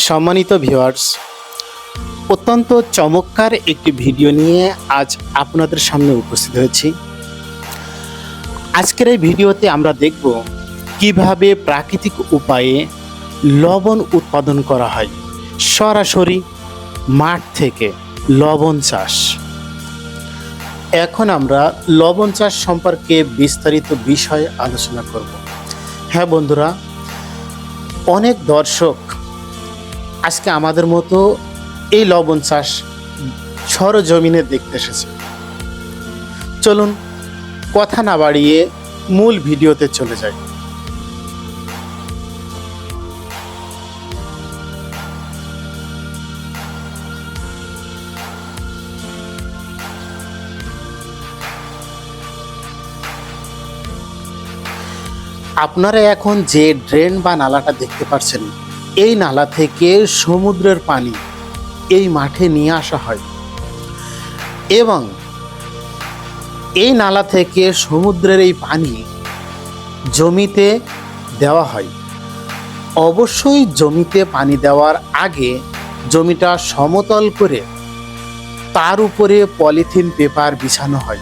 সম্মানিত ভিউয়ার্স অত্যন্ত চমৎকার একটি ভিডিও নিয়ে আজ আপনাদের সামনে উপস্থিত হয়েছি। আজকের এই ভিডিওতে আমরা দেখব কীভাবে প্রাকৃতিক উপায়ে লবণ উৎপাদন করা হয়। সরাসরি মাঠ থেকে লবণ চাষ। এখন আমরা লবণ চাষ সম্পর্কে বিস্তারিত বিষয়ে আলোচনা করব। হ্যাঁ বন্ধুরা, অনেক দর্শক আজকে আমাদের মতো এই লবণ চাষ সরজমিনে দেখতে এসেছে। চলুন কথা না বাড়িয়ে মূল ভিডিওতে চলে যাই। আপনারা এখন যে ড্রেন বা নালাটা দেখতে পাচ্ছেন এই নালা থেকে সমুদ্রের পানি এই মাঠে নিয়ে আসা হয়। এবং এই নালা থেকে সমুদ্রের এই পানি জমিতে দেওয়া হয়। অবশ্যই জমিতে পানি দেওয়ার আগে জমিটা সমতল করে তার উপরে পলিথিন পেপার বিছানো হয়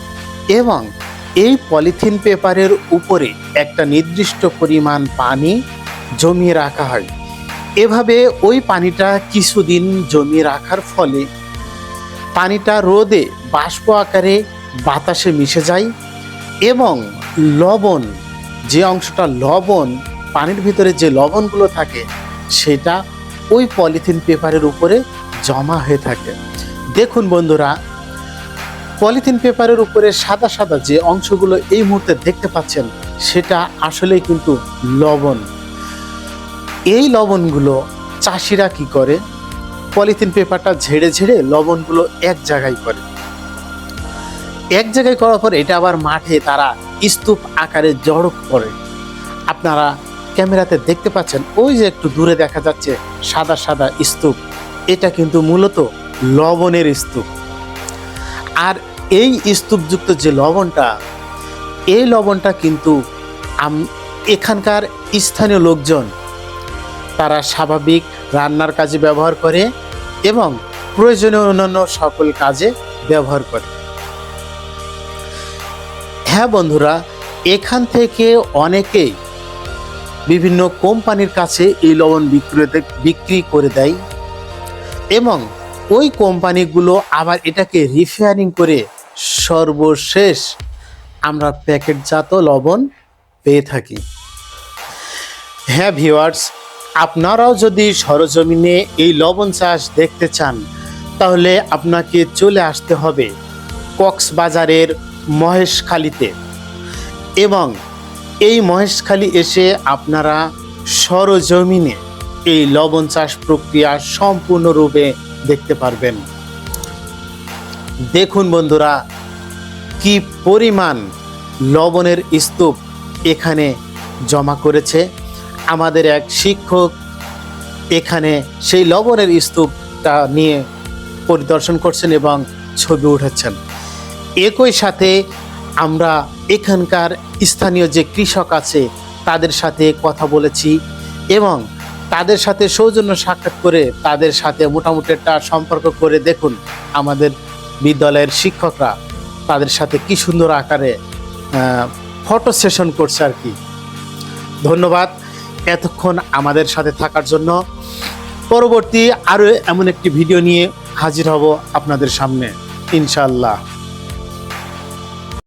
এবং এই পলিথিন পেপারের উপরে একটা নির্দিষ্ট পরিমাণ পানি জমিয়ে রাখা হয়। এভাবে ওই পানিটা কিছুদিন জমিয়ে রাখার ফলে পানিটা রোদে বাষ্প আকারে বাতাসে মিশে যায় এবং লবণ, যে অংশটা লবণ, পানির ভিতরে যে লবণগুলো থাকে, সেটা ওই পলিথিন পেপারের উপরে জমা হয়ে থাকে। দেখুন বন্ধুরা, পলিথিন পেপারের উপরে সাদা সাদা যে অংশগুলো এই মুহূর্তে দেখতে পাচ্ছেন, সেটা আসলেই কিন্তু লবণ। এই লবণগুলো চাষিরা কি করে? পলিথিন পেপারটা ঝেড়ে ঝেড়ে লবণগুলো এক জায়গায় করে। এক জায়গায় করার পর এটা আবার মাঠে তারা স্তূপ আকারে জড়ো করে। আপনারা ক্যামেরাতে দেখতে পাচ্ছেন, ওই যে একটু দূরে দেখা যাচ্ছে সাদা সাদা স্তূপ। এটা কিন্তু মূলত লবণের স্তূপ। আর এই স্তূপযুক্ত যে লবণটা, এই লবণটা কিন্তু এখানকার স্থানীয় লোকজন তারা স্বাভাবিক রান্নার কাজে ব্যবহার করে এবং প্রয়োজনীয় অন্যান্য সকল কাজে ব্যবহার করে। হ্যাঁ বন্ধুরা, এখান থেকে অনেকেই বিভিন্ন কোম্পানির কাছে এই লবণ বিক্রিতে বিক্রি করে দেয় এবং ওই কোম্পানিগুলো আবার এটাকে রিফেয়ারিং করে সর্বশেষ আমরা প্যাকেটজাত লবণ পেয়ে থাকি। হ্যাঁ ভিওয়ার্স আপনারাও যদি সরজমিনে এই লবণ চাষ দেখতে চান, তাহলে আপনাকে চলে আসতে হবে কক্সবাজারের মহেশখালীতে। এবং এই মহেশখালী এসে আপনারা সরজমিনে এই লবণ চাষ প্রক্রিয়া সম্পূর্ণরূপে দেখতে পারবেন। দেখুন বন্ধুরা, কি পরিমাণ লবণের স্তূপ এখানে জমা করেছে। আমাদের এক শিক্ষক এখানে সেই লবণের স্তূপটা নিয়ে পরিদর্শন করছেন এবং ছবি উঠেছেন। একই সাথে আমরা এখানকার স্থানীয় যে কৃষক আছে, তাদের সাথে কথা বলেছি এবং তাদের সাথে সৌজন্য সাক্ষাৎ করে তাদের সাথে মোটামুটি একটা সম্পর্ক করে দেখুন আমাদের বিদ্যালয়ের শিক্ষকরা তাদের সাথে কি সুন্দর আকারে ফটো সেশন করছে আর কি। ধন্যবাদ। এতক্ষণ আমাদের সাথে থাকার জন্য পরবর্তী আরও এমন একটি ভিডিও নিয়ে হাজির হব আপনাদের সামনে ইনশাল্লাহ